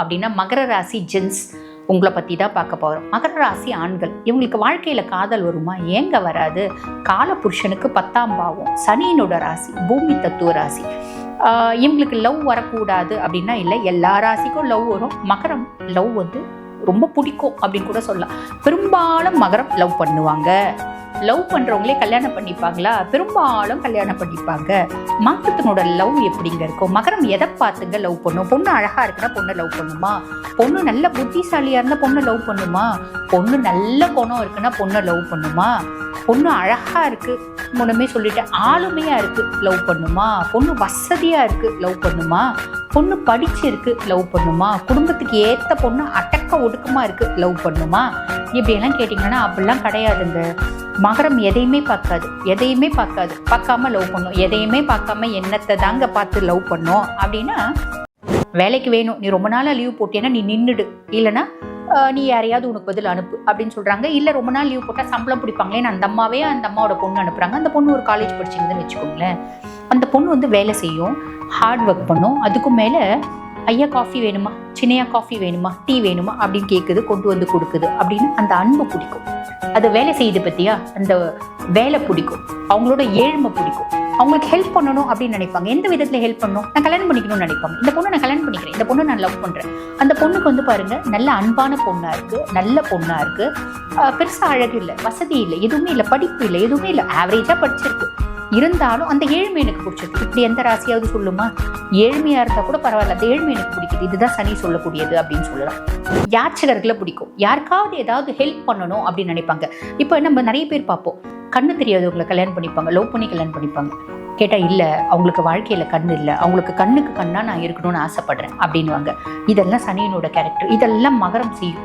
அப்படின்னா மகர ராசி ஜென்ஸ் உங்களை பற்றி தான் பார்க்க போகிறோம் மகர ராசி ஆண்கள் இவங்களுக்கு வாழ்க்கையில் காதல் வருமா? ஏங்க வராது. கால புருஷனுக்கு பத்தாம் பாவம். சனியினோட ராசி பூமி தத்துவ ராசி. இவங்களுக்கு லவ் வரக்கூடாது அப்படின்னா இல்லை எல்லா ராசிக்கும் லவ் வரும். மகரம் லவ் வந்து ரொம்ப பிடிக்கும் அப்படின்னு கூட சொல்லலாம். பெரும்பாலும் மகரம் லவ் பண்ணுவாங்க. லவ் பண்ணுறவங்களே கல்யாணம் பண்ணிப்பாங்களா? பெரும்பாலும் கல்யாணம் பண்ணிப்பாங்க. மாற்றத்தினோட லவ் எப்படிங்க இருக்கும்? மகரம் எதை பார்த்துங்க லவ் பண்ணும்? பொண்ணு அழகாக இருக்குன்னா பொண்ணை லவ் பண்ணுமா? பொண்ணு நல்ல புத்திசாலியாக இருந்தால் பொண்ணை லவ் பண்ணுமா? பொண்ணு நல்ல குணம் இருக்குன்னா பொண்ணை லவ் பண்ணுமா? பொண்ணு அழகாக இருக்குது முன்னமே சொல்லிட்டு ஆளுமையாக இருக்குது லவ் பண்ணுமா? பொண்ணு வசதியாக இருக்குது லவ் பண்ணுமா? பொண்ணு படிச்சிருக்கு லவ் பண்ணுமா? குடும்பத்துக்கு ஏற்ற பொண்ணு அடக்க ஒடுக்கமாக இருக்குது லவ் பண்ணுமா? இப்படியெல்லாம் கேட்டிங்கன்னா அப்படிலாம் கிடையாதுங்க. மகரம் எதையுமே பார்க்காது எதையுமே பார்க்காது. பார்க்காம லவ் பண்ணும். எதையுமே பார்க்காம என்னத்தை தாங்க பார்த்து லவ் பண்ணும். அப்படின்னா வேலைக்கு வேணும். நீ ரொம்ப நாளாக லீவ் போட்டியன்னா நீ நின்றுடு இல்லைன்னா நீ யாரையாவது உனக்கு பதில் அனுப்பு அப்படின்னு சொல்கிறாங்க இல்லை ரொம்ப நாள் லீவ் போட்டால் சம்பளம் பிடிப்பாங்களே. அந்த அம்மாவே அந்த அம்மாவோட பொண்ணு அனுப்புகிறாங்க அந்த பொண்ணு ஒரு காலேஜ் படிச்சிருந்ததுன்னு வச்சுக்கோங்களேன். அந்த பொண்ணு வந்து வேலை செய்யும். ஹார்ட் ஒர்க் பண்ணும். அதுக்கும் மேலே ஐயா காஃபி வேணுமா? சின்னையா காஃபி வேணுமா? டீ வேணுமா? அப்படின்னு கேட்குது கொண்டு வந்து கொடுக்குது அப்படின்னு அந்த அன்பு பிடிக்கும். அது வேலை செய்யுது பத்தியா? அந்த வேலை பிடிக்கும். அவங்களோட ஏழ்மை பிடிக்கும். அவங்களுக்கு ஹெல்ப் பண்ணணும் அப்படின்னு நினைப்பாங்க. எந்த விதத்துல ஹெல்ப் பண்ணணும்? நான் கல்யாணம் பண்ணிக்கணும்னு நினைப்பாங்க. இந்த பொண்ணை நான் கல்யாணம் பண்ணிக்கிறேன். இந்த பொண்ணை நான் லவ் பண்றேன். அந்த பொண்ணுக்கு வந்து பாருங்க நல்ல அன்பான பொண்ணா இருக்கு நல்ல பொண்ணா இருக்கு. பெருசாக பெருசா அழகு இல்லை வசதி இல்லை எதுவுமே இல்லை படிப்பு இல்லை எதுவுமே இல்லை. ஆவரேஜா படிச்சிருக்கு. இருந்தாலும் அந்த ஏழ்மை எனக்கு பிடிச்சிருக்கு. இப்படி எந்த ராசியாவது சொல்லுமா? ஏழ்மையாக இருந்தால் கூட பரவாயில்ல. அந்த ஏழ்மை எனக்கு பிடிக்குது. இதுதான் சனி சொல்லக்கூடியது அப்படின்னு சொல்லலாம். யாச்சகர்களை பிடிக்கும். யாருக்காவது ஏதாவது ஹெல்ப் பண்ணணும் அப்படின்னு நினைப்பாங்க. இப்போ நம்ம நிறைய பேர் பார்ப்போம். கண்ணு தெரியாதவங்களை கல்யாணம் பண்ணிப்பாங்க. லவ் பண்ணி கல்யாணம் பண்ணிப்பாங்க. கேட்டால் இல்லை அவங்களுக்கு வாழ்க்கையில் கண் இல்லை. அவங்களுக்கு கண்ணுக்கு கண்ணாக நான் இருக்கணும்னு ஆசைப்படுறேன். அப்படின்வாங்க இதெல்லாம் சனியனோட கேரக்டர் இதெல்லாம் மகரம் செய்யும்.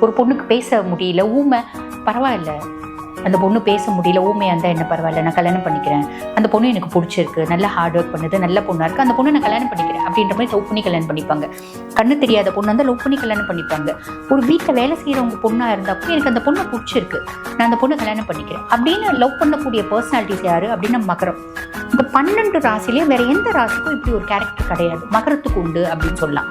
ஒரு பொண்ணுக்கு பேச முடியல. ஊமை பரவாயில்ல. அந்த பொண்ணு பேச முடியல ஊமையாக இருந்தால் என்ன பரவாயில்ல நான் கல்யாணம் பண்ணிக்கிறேன். அந்த பொண்ணு எனக்கு பிடிச்சிருக்கு நல்ல ஹார்ட் ஒர்க் பண்ணுது நல்ல பொண்ணாக இருக்குது அந்த பொண்ணு நான் கல்யாணம் பண்ணிக்கிறேன் அப்படின்ற மாதிரி லவ் பண்ணி கல்யாணம் பண்ணிப்பாங்க. கண்ணு தெரியாத பொண்ணு வந்து லவ் பண்ணி கல்யாணம் பண்ணிப்பாங்க. ஒரு வீட்டில் வேலை செய்கிறவங்க பொண்ணாக இருந்தப்போ எனக்கு அந்த பொண்ணு பிடிச்சிருக்கு. நான் அந்த பொண்ணை கல்யாணம் பண்ணிக்கிறேன். அப்படின்னு லவ் பண்ணக்கூடிய பர்சனாலிட்டிஸ் யாரு அப்படின்னு மகரம். இந்த பன்னெண்டு ராசிலேயே வேற எந்த ராசிக்கும் இப்படி ஒரு கேரக்டர் கிடையாது. மகரத்துக்கு உண்டு அப்படின்னு சொல்லலாம்.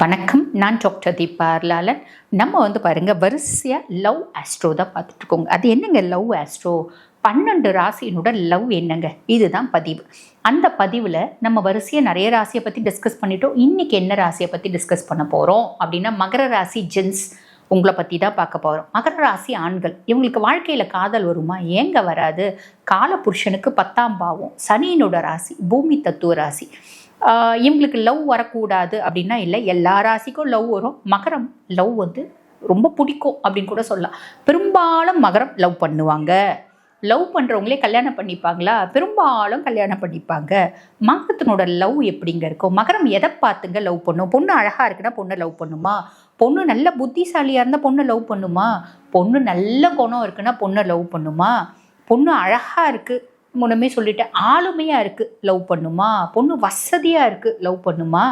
வணக்கம். நான் டாக்டர் தீபா அர்லாலன் நம்ம வந்து பாருங்க வரிசையாக லவ் ஆஸ்ட்ரோ தான் பார்த்துட்டு இருக்கோங்க. அது என்னங்க லவ் ஆஸ்ட்ரோ? பன்னெண்டு ராசியினோட லவ் என்னங்க? இதுதான் பதிவு. அந்த பதிவில் நம்ம வரிசையாக நிறைய ராசியை பற்றி டிஸ்கஸ் பண்ணிட்டோம். இன்னைக்கு என்ன ராசியை பற்றி டிஸ்கஸ் பண்ண போகிறோம் அப்படின்னா மகர ராசி ஜென்ஸ் உங்களை பற்றி தான் பார்க்க போகிறோம் மகர ராசி ஆண்கள் இவங்களுக்கு வாழ்க்கையில் காதல் வருமா? ஏங்க வராது. கால புருஷனுக்கு பத்தாம் பாவம். சனியினோட ராசி பூமி தத்துவ ராசி. இவங்களுக்கு லவ் வரக்கூடாது அப்படின்னா இல்லை எல்லா ராசிக்கும் லவ் வரும். மகரம் லவ் வந்து ரொம்ப பிடிக்கும் அப்படின்னு கூட சொல்லலாம். பெரும்பாலும் மகரம் லவ் பண்ணுவாங்க. லவ் பண்ணுறவங்களே கல்யாணம் பண்ணிப்பாங்களா? பெரும்பாலும் கல்யாணம் பண்ணிப்பாங்க. மகரத்தினோட லவ் எப்படிங்க இருக்கும்? மகரம் எதை பார்த்துங்க லவ் பண்ணும்? பொண்ணு அழகாக இருக்குன்னா பொண்ணை லவ் பண்ணுமா? பொண்ணு நல்ல புத்திசாலியாக இருந்தால் பொண்ணை லவ் பண்ணுமா? பொண்ணு நல்ல குணம் இருக்குன்னா பொண்ணை லவ் பண்ணுமா? பொண்ணு அழகாக இருக்குது முன்னமே சொல்லிட்டேன் ஆளுமையாக இருக்குது லவ் பண்ணுமா? பொண்ணு வசதியாக இருக்குது லவ் பண்ணுமா?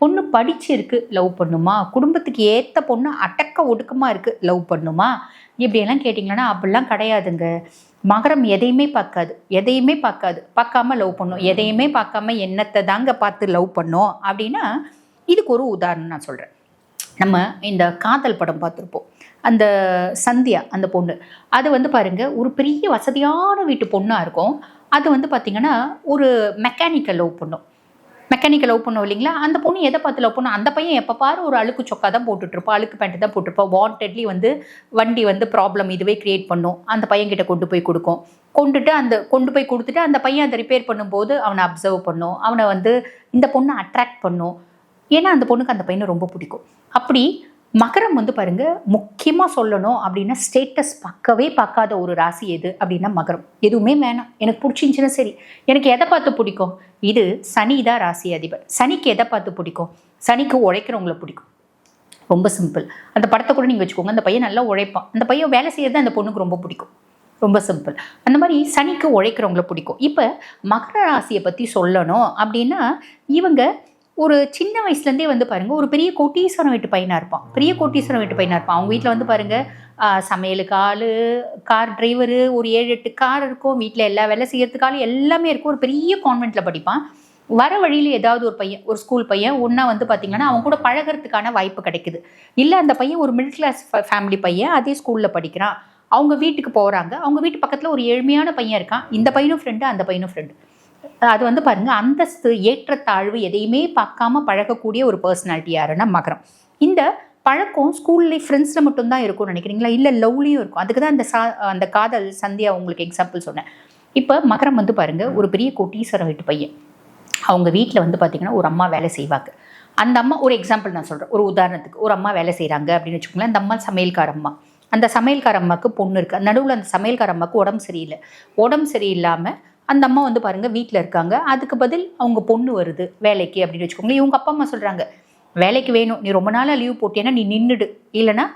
பொண்ணு படிச்சிருக்கு லவ் பண்ணுமா? குடும்பத்துக்கு ஏற்ற பொண்ணு அடக்க ஒடுக்கமாக இருக்குது லவ் பண்ணுமா? இப்படியெல்லாம் கேட்டிங்கன்னா அப்படிலாம் கிடையாதுங்க. மகரம் எதையுமே பார்க்காது எதையுமே பார்க்காது. பார்க்காம லவ் பண்ணும். எதையுமே பார்க்காம என்னத்தை தாங்க பார்த்து லவ் பண்ணோம். அப்படின்னா இதுக்கு ஒரு உதாரணம் நான் சொல்கிறேன் நம்ம இந்த காதல் படம் பார்த்துருப்போம். அந்த சந்தியா அந்த பொண்ணு. அது வந்து பாருங்கள் ஒரு பெரிய வசதியான வீட்டு பொண்ணாக இருக்கும். அது வந்து பார்த்திங்கன்னா ஒரு மெக்கானிக்கல் லவ் பண்ணும் மெக்கானிக்கல் லவ் பண்ணும் இல்லைங்களா? அந்த பொண்ணு எதை பார்த்து லவ் பண்ணும்? அந்த பையன் எப்போ பாரு ஒரு அழுக்கு சொக்கா தான் போட்டுட்ருப்பா அழுக்கு பேண்ட் தான் போட்டிருப்பா வாண்டட்லி வந்து வண்டி வந்து ப்ராப்ளம் இதுவே க்ரியேட் பண்ணும். அந்த பையன்கிட்ட கொண்டு போய் கொடுக்கும். கொண்டுட்டு அந்த கொண்டு போய் கொடுத்துட்டு அந்த பையன் அதை ரிப்பேர் பண்ணும்போது அவனை அப்சர்வ் பண்ணும். அவனை வந்து இந்த பொண்ணை அட்ராக்ட் பண்ணும். ஏன்னா அந்த பொண்ணுக்கு அந்த பையனை ரொம்ப பிடிக்கும். அப்படி மகரம் வந்து பாருங்க முக்கியமாக சொல்லணும் அப்படின்னா ஸ்டேட்டஸ் பார்க்கவே பார்க்காத ஒரு ராசி எது அப்படின்னா மகரம். எதுவுமே வேணாம். எனக்கு பிடிச்சிருந்துச்சுன்னா சரி. எனக்கு எதை பார்த்து பிடிக்கும்? இது சனி தான் ராசி அதிபர். சனிக்கு எதை பார்த்து பிடிக்கும்? சனிக்கு உழைக்கிறவங்கள பிடிக்கும். ரொம்ப சிம்பிள் அந்த படத்தை கூட நீங்கள் வச்சுக்கோங்க. அந்த பையன் நல்லா உழைப்பான். அந்த பையன் வேலை செய்கிறது அந்த பொண்ணுக்கு ரொம்ப பிடிக்கும். ரொம்ப சிம்பிள் அந்த மாதிரி சனிக்கு உழைக்கிறவங்கள பிடிக்கும். இப்போ மகர ராசியை பற்றி சொல்லணும் அப்படின்னா இவங்க ஒரு சின்ன வயசுலேருந்தே வந்து பாருங்கள் ஒரு பெரிய கோட்டீஸ்வரம் வீட்டு பையனாக இருப்பான். பெரிய கோட்டீஸ்வரம் வீட்டு பையனாக இருப்பான். அவங்க வீட்டில் வந்து பாருங்கள் சமையலுக்கு ஆள் கார் டிரைவரு ஒரு ஏழு எட்டு கார் இருக்கும். வீட்டில் எல்லா வேலை செய்கிறதுக்காலும் ஆள் எல்லாமே இருக்கும். ஒரு பெரிய கான்வென்ட்டில் படிப்பான். வர வழியில் ஏதாவது ஒரு பையன் ஒரு ஸ்கூல் பையன் ஒன்றா வந்து பார்த்தீங்கன்னா அவங்க கூட பழகிறதுக்கான வாய்ப்பு கிடைக்குது. இல்லை அந்த பையன் ஒரு மிடில் கிளாஸ் ஃபேமிலி பையன் அதே ஸ்கூலில் படிக்கிறான். அவங்க வீட்டுக்கு போகிறாங்க அவங்க வீட்டு பக்கத்தில் ஒரு ஏழ்மையான பையன் இருக்கான். இந்த பையனும் ஃப்ரெண்டு அந்த பையனும் ஃப்ரெண்டு அது வந்து பாருங்க அந்தஸ்து ஏற்றத்தாழ்வு எதையுமே பார்க்காம பழகக்கூடிய ஒரு பர்சனாலிட்டி யாருன்னா மகரம். இந்த பழக்கம் ஸ்கூல்லேயே ஃப்ரெண்ட்ஸில் மட்டும்தான் இருக்கும்னு நினைக்கிறீங்களா? இல்லை லவ்லேயும் இருக்கும். அதுக்கு தான் அந்த சா அந்த காதல் சந்தியா உங்களுக்கு எக்ஸாம்பிள் சொன்னேன். இப்போ மகரம் வந்து பாருங்க ஒரு பெரிய கோட்டீஸ்வரம் வீட்டு பையன். அவங்க வீட்டில் வந்து பார்த்தீங்கன்னா ஒரு அம்மா வேலை செய்வாங்க. அந்த அம்மா ஒரு எக்ஸாம்பிள் நான் சொல்கிறேன் ஒரு உதாரணத்துக்கு ஒரு அம்மா வேலை செய்கிறாங்க அப்படின்னு வச்சுக்கோங்களேன் அந்த அம்மா சமையல்கார அம்மா. அந்த சமையல்கார அம்மாவுக்கு பொண்ணு இருக்குது நடுவில் அந்த சமையல்கார அம்மாவுக்கு உடம்பு சரியில்லை. உடம்பு சரியில்லாமல் அந்த அம்மா வந்து பாருங்க வீட்டில் இருக்காங்க. அதுக்கு பதில் அவங்க பொண்ணு வருது வேலைக்கு அப்படின்னு வச்சுக்கோங்களேன். இவங்க அப்பா அம்மா சொல்கிறாங்க வேலைக்கு வேணும். நீ ரொம்ப நாளாக லீவ் போட்டேன்னா நீ நின்றுடு இல்லைன்னா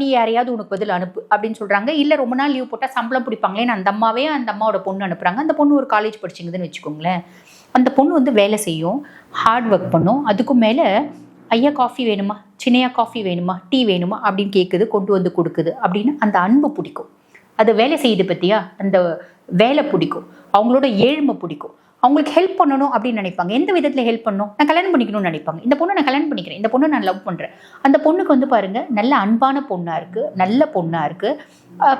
நீ யாரையாவது உனக்கு பதில் அனுப்பு அப்படின்னு சொல்கிறாங்க இல்லை ரொம்ப நாள் லீவ் போட்டால் சம்பளம் பிடிப்பாங்களேன்னு அந்த அம்மாவே அந்த அம்மாவோட பொண்ணு அனுப்புகிறாங்க அந்த பொண்ணு ஒரு காலேஜ் படிச்சிங்கன்னு வச்சுக்கோங்களேன். அந்த பொண்ணு வந்து வேலை செய்யும் ஹார்ட் ஒர்க் பண்ணும். அதுக்கும் மேலே ஐயா காஃபி வேணுமா? சின்னையா காஃபி வேணுமா? டீ வேணுமா? அப்படின்னு கேட்குது கொண்டு வந்து கொடுக்குது அப்படின்னு அந்த அன்பு பிடிக்கும். அது வேலை செய்யுது பற்றியா அந்த வேலை பிடிக்கும். அவங்களோட ஏழ்மை பிடிக்கும். அவங்களுக்கு ஹெல்ப் பண்ணணும் அப்படின்னு நினைப்பாங்க. எந்த விதத்தில் ஹெல்ப் பண்ணணும்? நான் கல்யாணம் பண்ணிக்கணும்னு நினைப்பாங்க. இந்த பொண்ணை நான் கல்யாணம் பண்ணிக்கிறேன். இந்த பொண்ணை நான் லவ் பண்ணுறேன் அந்த பொண்ணுக்கு வந்து பாருங்கள் நல்ல அன்பான பொண்ணாக இருக்குது நல்ல பொண்ணாக இருக்குது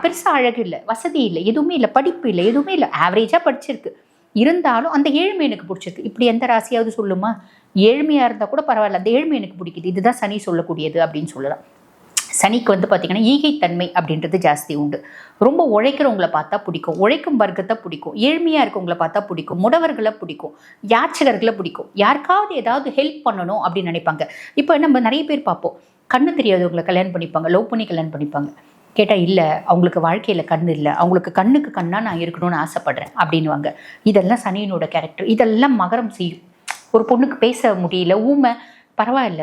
பெருசாக அழகு இல்லை வசதி இல்லை எதுவுமே இல்லை படிப்பு இல்லை எதுவுமே இல்லை. ஆவரேஜாக படிச்சிருக்கு. இருந்தாலும் அந்த ஏழ்மை எனக்கு பிடிச்சிருக்கு. இப்படி எந்த ராசியாவது சொல்லுமா? ஏழ்மையாக இருந்தால் கூட பரவாயில்ல. அந்த ஏழ்மை எனக்கு பிடிக்குது. இதுதான் சனி சொல்லக்கூடியது அப்படின்னு சொல்லலாம். சனிக்கு வந்து பார்த்திங்கன்னா ஈகைத்தன்மை அப்படின்றது ஜாஸ்தி உண்டு. ரொம்ப உழைக்கிறவங்கள பார்த்தா பிடிக்கும். உழைக்கும் வர்க்கத்தை பிடிக்கும். ஏழ்மையாக இருக்கவங்களை பார்த்தா பிடிக்கும். முடவர்களை பிடிக்கும். யாச்சகர்களை பிடிக்கும். யாருக்காவது ஏதாவது ஹெல்ப் பண்ணணும் அப்படின்னு நினைப்பாங்க. இப்போ நம்ம நிறைய பேர் பார்ப்போம். கண்ணு தெரியாதவங்களை கல்யாணம் பண்ணிப்பாங்க. லவ் பண்ணி கல்யாணம் பண்ணிப்பாங்க. கேட்டால் இல்லை அவங்களுக்கு வாழ்க்கையில் கண் இல்லை. அவங்களுக்கு கண்ணுக்கு கண்ணாக நான் இருக்கணும்னு ஆசைப்பட்றேன். அப்படின்வாங்க இதெல்லாம் சனியினோட கேரக்டர் இதெல்லாம் மகரம் செய்யும். ஒரு பொண்ணுக்கு பேச முடியல. ஊமை பரவாயில்ல.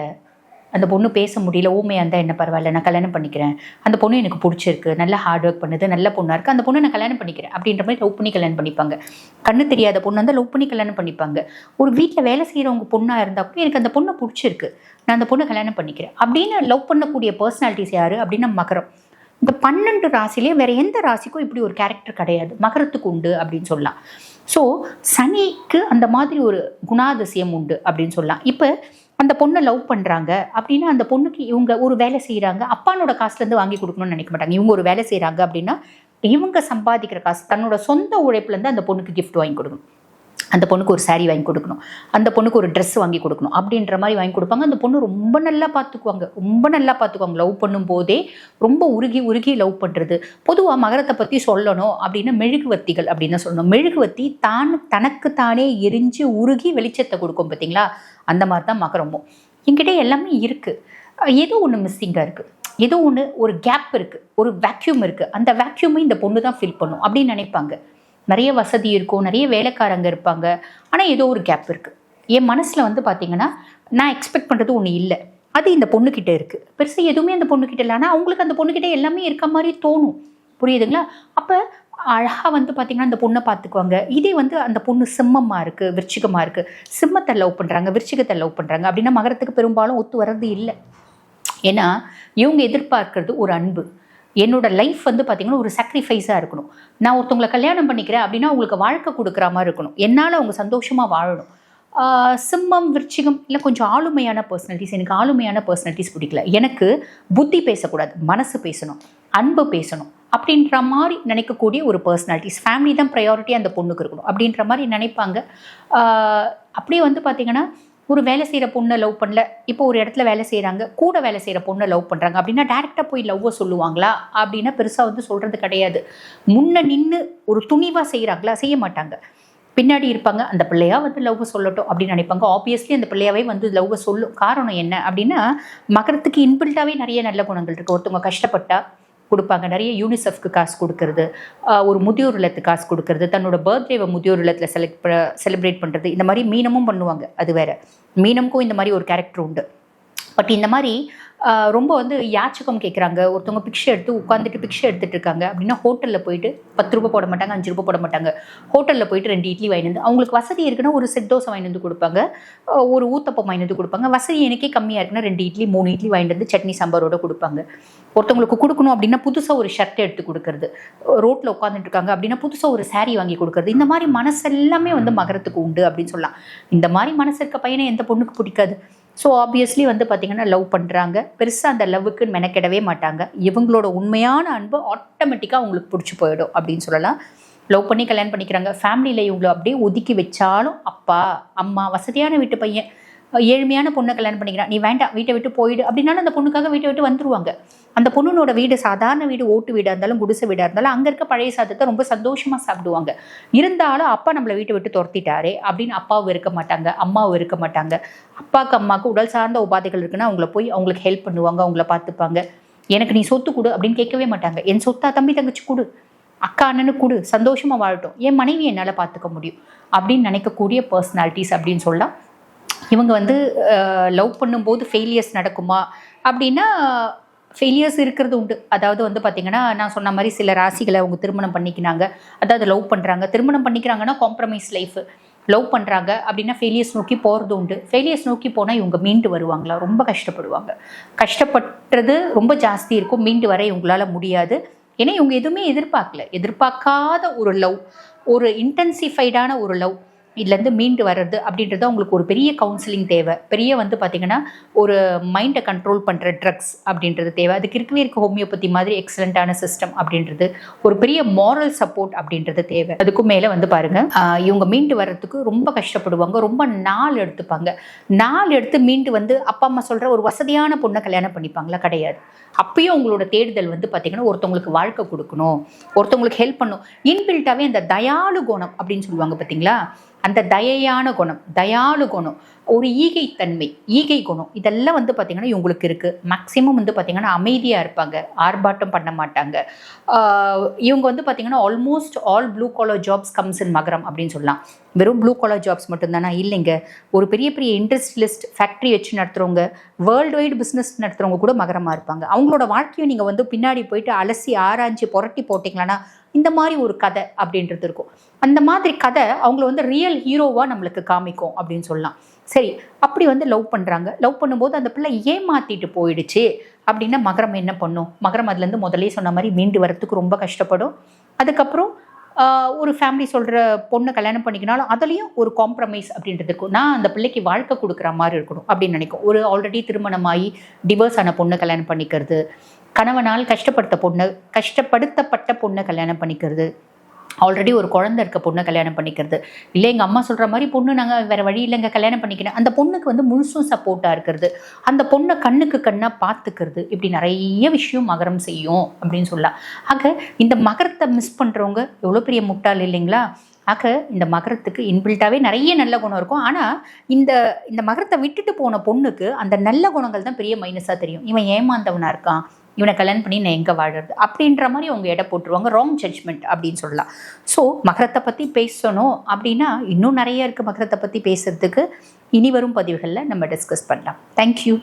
அந்த பொண்ணு பேச முடியல ஊமையாக இருந்தால் என்ன பரவாயில்ல நான் கல்யாணம் பண்ணிக்கிறேன். அந்த பொண்ணு எனக்கு பிடிச்சிருக்கு நல்ல ஹார்ட் ஒர்க் பண்ணுது நல்ல பொண்ணாக இருக்குது அந்த பொண்ணை நான் கல்யாணம் பண்ணிக்கிறேன். அப்படின்ற மாதிரி லவ் பண்ணி கல்யாணம் பண்ணிப்பாங்க. கண்ணு தெரியாத பொண்ணு வந்து லவ் பண்ணி கல்யாணம் பண்ணிப்பாங்க. ஒரு வீட்டில் வேலை செய்கிறவங்க பொண்ணாக இருந்தால் கூட எனக்கு அந்த பொண்ணை பிடிச்சிருக்கு நான் அந்த பொண்ணை கல்யாணம் பண்ணிக்கிறேன். அப்படின்னு லவ் பண்ணக்கூடிய பர்சனாலிட்டிஸ் யார்? அப்படின்னா மகரம். இந்த பன்னெண்டு ராசிலேயே வேறு எந்த ராசிக்கும் இப்படி ஒரு கேரக்டர் கிடையாது. மகரத்துக்கு உண்டு அப்படின்னு சொல்லலாம். ஸோ சனிக்கு அந்த மாதிரி ஒரு குணாதிசயம் உண்டு அப்படின்னு சொல்லலாம். இப்போ அந்த பொண்ணை லவ் பண்ணுறாங்க அப்படின்னா அந்த பொண்ணுக்கு இவங்க ஒரு வேலை செய்கிறாங்க அப்பானோட காசுலேருந்து வாங்கி கொடுக்கணும்னு நினைக்க மாட்டாங்க. இவங்க ஒரு வேலை செய்கிறாங்க அப்படின்னா இவங்க சம்பாதிக்கிற காசு தன்னோட சொந்த உழைப்புலேருந்து அந்த பொண்ணுக்கு கிஃப்ட் வாங்கி கொடுக்கணும். அந்த பொண்ணுக்கு ஒரு சாரீ வாங்கி கொடுக்கணும். அந்த பொண்ணுக்கு ஒரு ட்ரெஸ் வாங்கி கொடுக்கணும். அப்படின்ற மாதிரி வாங்கி கொடுப்பாங்க. அந்த பொண்ணு ரொம்ப நல்லா பார்த்துக்குவாங்க ரொம்ப நல்லா பார்த்துக்குவாங்க லவ் பண்ணும்போதே ரொம்ப உருகி உருகி லவ் பண்ணுறது பொதுவாக மகரத்தை பற்றி சொல்லணும் அப்படின்னா மெழுகுவத்திகள் அப்படின்னு சொல்லணும். மெழுகுவத்தி தான் தனக்கு தானே எரிஞ்சு உருகி வெளிச்சத்தை கொடுக்கும் பார்த்தீங்களா? அந்த மாதிரி தான் மகரமும். என்கிட்ட எல்லாமே இருக்குது ஏதோ ஒன்று மிஸ்ஸிங்காக இருக்குது ஏதோ ஒன்று ஒரு கேப் இருக்குது ஒரு வேக்யூம் இருக்குது அந்த வேக்யூமை இந்த பொண்ணு தான் ஃபில் பண்ணும் அப்படின்னு நினைப்பாங்க. நிறைய வசதி இருக்கும் நிறைய வேலைக்காரங்க இருப்பாங்க. ஆனால் ஏதோ ஒரு கேப் இருக்குது என் மனசில் வந்து பார்த்தீங்கன்னா நான் எக்ஸ்பெக்ட் பண்ணுறது ஒன்று இல்லை. அது இந்த பொண்ணுக்கிட்ட இருக்குது பெருசாக எதுவுமே அந்த பொண்ணுக்கிட்ட இல்லை. ஆனால் அவங்களுக்கு அந்த பொண்ணுக்கிட்ட எல்லாமே இருக்க மாதிரி தோணும். புரியுதுங்களா? அப்போ அழகாக வந்து பார்த்தீங்கன்னா அந்த பொண்ணை பார்த்துக்குவாங்க இதே வந்து அந்த பொண்ணு சிம்மமாக இருக்குது விருச்சிகமாக இருக்குது சிம்மத்தை லவ் பண்ணுறாங்க விருச்சிகத்தை லவ் பண்ணுறாங்க அப்படின்னா மகரத்துக்கு பெரும்பாலும் ஒத்து வர்றது இல்லை. ஏன்னா இவங்க எதிர்பார்க்கறது ஒரு அன்பு. என்னோட லைஃப் வந்து பார்த்தீங்கன்னா ஒரு சாக்ரிஃபைஸாக இருக்கணும். நான் ஒருத்தவங்களை கல்யாணம் பண்ணிக்கிறேன் அப்படின்னா அவங்களுக்கு வாழ்க்கை கொடுக்குற மாதிரி இருக்கணும். என்னால் அவங்க சந்தோஷமாக வாழணும். சிம்மம் விருச்சிகம் இல்லை கொஞ்சம் ஆளுமையான பர்சனாலிட்டிஸ் எனக்கு ஆளுமையான பர்சனாலிட்டிஸ் பிடிக்கல. எனக்கு புத்தி பேசக்கூடாது மனசு பேசணும் அன்பு பேசணும் அப்படின்ற மாதிரி நினைக்கக்கூடிய ஒரு பர்சனாலிட்டிஸ் ஃபேமிலி தான் ப்ரையாரிட்டி அந்த பொண்ணுக்கு இருக்கணும் அப்படின்ற மாதிரி நினைப்பாங்க. அப்படியே வந்து பார்த்தீங்கன்னா ஒரு வேலை செய்கிற பொண்ணை லவ் பண்ணல. இப்போ ஒரு இடத்துல வேலை செய்கிறாங்க கூட வேலை செய்கிற பொண்ணை லவ் பண்ணுறாங்க அப்படின்னா டேரெக்டாக போய் லவ்வை சொல்லுவாங்களா? அப்படின்னா பெருசாக வந்து சொல்கிறது கிடையாது. முன்ன நின்று ஒரு துணிவாக செய்கிறாங்களா செய்ய மாட்டாங்க. பின்னாடி இருப்பாங்க. அந்த பிள்ளையா வந்து லவ்வை சொல்லட்டும் அப்படின்னு நினைப்பாங்க. ஆப்வியஸ்லி அந்த பிள்ளையாவே வந்து லவ்வை சொல்லும். காரணம் என்ன அப்படின்னா மகரத்துக்கு இன்பில்ட்டாகவே நிறைய நல்ல குணங்கள் இருக்குது ஒருத்தவங்க கஷ்டப்பட்டா கொடுப்பாங்க. நிறைய யூனிசெஃப்க்கு காசு கொடுக்கறது. ஒரு முதியோர் இல்லத்துக்கு காசு கொடுக்கறது. தன்னோட பர்த்டேவை முதியோர் இல்லத்தில் செலக்ட் செலிப்ரேட் பண்ணுறது இந்த மாதிரி மீனமும் பண்ணுவாங்க. அது வேற. மீனமுக்கும் இந்த மாதிரி ஒரு கேரக்டர் உண்டு. பட் இந்த மாதிரி ரொம்ப வந்து யாச்சகம் கேட்குறாங்க ஒருத்தவங்க பிக்ஷை எடுத்து உட்காந்துட்டு பிக்ஷை எடுத்துட்டு இருக்காங்க. அப்படின்னா ஹோட்டலில் போயிட்டு பத்து ரூபா போட மாட்டாங்க அஞ்சு ரூபா போட மாட்டாங்க. ஹோட்டலில் போயிட்டு ரெண்டு இட்லி வாங்கி வந்து அவங்களுக்கு வசதி இருக்குன்னா ஒரு செட் தோசை வாங்கி வந்து கொடுப்பாங்க. ஒரு ஊத்தப்பம் வாங்கி வந்து கொடுப்பாங்க. வசதி எனக்கே கம்மியாக இருக்குன்னா ரெண்டு இட்லி மூணு இட்லி வாங்கிட்டு வந்து சட்னி சாம்பாரோட கொடுப்பாங்க. ஒருத்தவங்களுக்கு கொடுக்கணும் அப்படின்னா புதுசாக ஒரு ஷர்ட் எடுத்து கொடுக்கறது. ரோட்டில் உட்காந்துட்டு இருக்காங்க அப்படின்னா புதுசாக ஒரு saree வாங்கி கொடுக்கறது. இந்த மாதிரி மனசு எல்லாமே வந்து மகரத்துக்கு உண்டு அப்படின்னு சொல்லலாம். இந்த மாதிரி மனசு இருக்க பையனை எந்த பொண்ணுக்கு பிடிக்காது. ஸோ ஆப்வியஸ்லி வந்து பார்த்தீங்கன்னா லவ் பண்ணுறாங்க பெருசாக அந்த லவ்வுக்கு மெனக்கெடவே மாட்டாங்க. இவங்களோட உண்மையான அன்பு ஆட்டோமேட்டிக்காக அவங்களுக்கு பிடிச்சி போயிடும் அப்படின்னு சொல்லலாம். லவ் பண்ணி கல்யாணம் பண்ணிக்கிறாங்க. ஃபேமிலியில் இவங்களை அப்படியே ஒதுக்கி வச்சாலும் அப்பா அம்மா வசதியான வீட்டு பையன் ஏழ்மையான பொண்ணை கல்யாணம் பண்ணிக்கிறான். நீ வேண்டாம் வீட்டை விட்டு போயிடு. அப்படின்னாலும் அந்த பொண்ணுக்காக வீட்டை விட்டு வந்துருவாங்க. அந்த பொண்ணுனோட வீடு சாதாரண வீடு ஓட்டு வீடாக இருந்தாலும் குடிசை வீடாக இருந்தாலும் அங்கே இருக்க பழைய சாதத்தை ரொம்ப சந்தோஷமாக சாப்பிடுவாங்க. இருந்தாலும் அப்பா நம்மளை வீட்டை விட்டு துரத்திட்டாரே அப்படின்னு அப்பாவும் இருக்க மாட்டாங்க அம்மாவும் இருக்க மாட்டாங்க. அப்பாவுக்கு அம்மாவுக்கு உடல் சார்ந்த உபாதைகள் இருக்குன்னா அவங்கள போய் அவங்களுக்கு ஹெல்ப் பண்ணுவாங்க அவங்கள பார்த்துப்பாங்க. எனக்கு நீ சொத்து கொடு அப்படின்னு கேட்கவே மாட்டாங்க. என் சொத்தா தம்பி தங்கச்சி கொடு. அக்கா அண்ணனு கொடு. சந்தோஷமாக வாழட்டும். என் மனைவி என்னால் பார்த்துக்க முடியும் அப்படின்னு நினைக்கக்கூடிய பர்சனாலிட்டிஸ் அப்படின்னு சொல்லலாம். இவங்க வந்து லவ் பண்ணும்போது ஃபெயிலியர்ஸ் நடக்குமா? அப்படின்னா ஃபெயிலியர்ஸ் இருக்கிறது உண்டு. அதாவது வந்து பார்த்திங்கன்னா நான் சொன்ன மாதிரி சில ராசிகளை அவங்க திருமணம் பண்ணிக்கினாங்க. அதாவது லவ் பண்ணுறாங்க திருமணம் பண்ணிக்கிறாங்கன்னா காம்ப்ரமைஸ் லைஃப் லவ் பண்ணுறாங்க அப்படின்னா ஃபெயிலியர்ஸ் நோக்கி போகிறது உண்டு. ஃபெயிலியர்ஸ் நோக்கி போனால் இவங்க மீண்டு வருவாங்களா? ரொம்ப கஷ்டப்படுவாங்க. கஷ்டப்பட்டது ரொம்ப ஜாஸ்தி இருக்கும். மீண்டு வர இவங்களால முடியாது. ஏன்னா இவங்க எதுவுமே எதிர்பார்க்கல. எதிர்பார்க்காத ஒரு லவ். ஒரு இன்டென்சிஃபைடான ஒரு லவ். இதுலேருந்து மீண்டு வர்றது அப்படின்றது அவங்களுக்கு ஒரு பெரிய கவுன்சிலிங் தேவை. பெரிய வந்து பார்த்திங்கன்னா ஒரு மைண்டை கண்ட்ரோல் பண்ணுற ட்ரக்ஸ் அப்படின்றது தேவை. அதுக்கு இருக்கவே இருக்க ஹோமியோபதி மாதிரி எக்ஸலண்ட்டான சிஸ்டம் அப்படின்றது ஒரு பெரிய மாரல் சப்போர்ட் அப்படின்றது தேவை. அதுக்கும் மேலே வந்து பாருங்கள் இவங்க மீண்டு வர்றதுக்கு ரொம்ப கஷ்டப்படுவாங்க. ரொம்ப நாள் எடுத்துப்பாங்க. நாள் எடுத்து மீண்டு வந்து அப்பா அம்மா சொல்கிற ஒரு வசதியான பொண்ணை கல்யாணம் பண்ணிப்பாங்களா? கிடையாது. அப்பயும் அவங்களோட தேடுதல் வந்து பார்த்திங்கன்னா ஒருத்தவங்களுக்கு வாழ்க்கை கொடுக்கணும். ஒருத்தவங்களுக்கு ஹெல்ப் பண்ணணும். இன்பில்ட்டாகவே அந்த தயாளு குணம் அப்படின்னு சொல்லுவாங்க பார்த்தீங்களா அந்த தயையான குணம் தயாலு குணம். ஒரு ஈகை தன்மை ஈகை குணம் இதெல்லாம் வந்து பார்த்திங்கன்னா இவங்களுக்கு இருக்குது மேக்ஸிமம் வந்து பார்த்திங்கன்னா அமைதியாக இருப்பாங்க ஆர்ப்பாட்டம் பண்ண மாட்டாங்க. இவங்க வந்து பார்த்திங்கன்னா almost all blue collar jobs comes in மகரம் அப்படின்னு சொல்லலாம். வெறும் ப்ளூ காலர் ஜாப்ஸ் மட்டும்தானா? இல்லைங்க. ஒரு பெரிய பெரிய இண்டஸ்ட்ரியலிஸ்ட் ஃபேக்ட்ரி வச்சு நடத்துகிறவங்க வேர்ல்டு வைடு பிஸ்னஸ் நடத்துகிறவங்க கூட மகரமாக இருப்பாங்க. அவங்களோட வாழ்க்கையும் நீங்கள் வந்து பின்னாடி போயிட்டு அலசி ஆராய்ச்சி புரட்டி போட்டிங்களான்னா இந்த மாதிரி ஒரு கதை அப்படின்றது இருக்கும். அந்த மாதிரி கதை அவங்கள வந்து ரியல் ஹீரோவாக நம்மளுக்கு காமிக்கும் அப்படின்னு சொல்லலாம். சரி அப்படி வந்து லவ் பண்ணுறாங்க லவ் பண்ணும்போது அந்த பிள்ளை ஏமாத்திட்டு போயிடுச்சு. அப்படின்னா மகரம் என்ன பண்ணும்? மகரம் அதுலேருந்து முதலே சொன்ன மாதிரி மீண்டு வரத்துக்கு ரொம்ப கஷ்டப்படும். அதுக்கப்புறம் ஒரு ஃபேமிலி சொல்கிற பொண்ணை கல்யாணம் பண்ணிக்கினாலும் அதுலேயும் ஒரு காம்ப்ரமைஸ் அப்படின்றது இருக்கும். நான் அந்த பிள்ளைக்கு வாழ்க்கை கொடுக்குற மாதிரி இருக்கணும் அப்படின்னு நினைக்கும். ஒரு ஆல்ரெடி திருமணமாகி டிவோர்ஸ் ஆன பொண்ணை கல்யாணம் பண்ணிக்கிறது கணவனால் கஷ்டப்படுத்த பொண்ணு கஷ்டப்படுத்தப்பட்ட பொண்ணை கல்யாணம் பண்ணிக்கிறது ஆல்ரெடி ஒரு குழந்தை இருக்க பொண்ணை கல்யாணம் பண்ணிக்கிறது. இல்லை எங்கள் அம்மா சொல்கிற மாதிரி பொண்ணு நாங்கள் வேறு வழி இல்லைங்க கல்யாணம் பண்ணிக்கிறேன். அந்த பொண்ணுக்கு வந்து முழுசும் சப்போர்ட்டாக இருக்கிறது. அந்த பொண்ணை கண்ணுக்கு கண்ணாக பார்த்துக்கிறது இப்படி நிறைய விஷயம் மகரம் செய்யும் அப்படின்னு சொல்லலாம். ஆக இந்த மகரத்தை மிஸ் பண்ணுறவங்க எவ்வளோ பெரிய முட்டாள் இல்லைங்களா? ஆக இந்த மகரத்துக்கு இன்பில்ட்டாகவே நிறைய நல்ல குணம் இருக்கும். ஆனால் இந்த இந்த மகரத்தை விட்டுட்டு போன பொண்ணுக்கு அந்த நல்ல குணங்கள் தான் பெரிய மைனஸாக தெரியும். இவன் ஏமாந்தவனாக இருக்கான். இவனை கல்யாணம் பண்ணி நான் எங்கே வாழறது? அப்படின்ற மாதிரி அவங்க எடை போட்டுருவாங்க. ராங் ஜட்ஜ்மெண்ட் அப்படின்னு சொல்லலாம். ஸோ மகரத்தை பற்றி பேசணும் அப்படின்னா இன்னும் நிறைய இருக்குது மகரத்தை பற்றி பேசுறதுக்கு. இனி வரும் பதிவுகளில் நம்ம டிஸ்கஸ் பண்ணலாம். தேங்க்யூ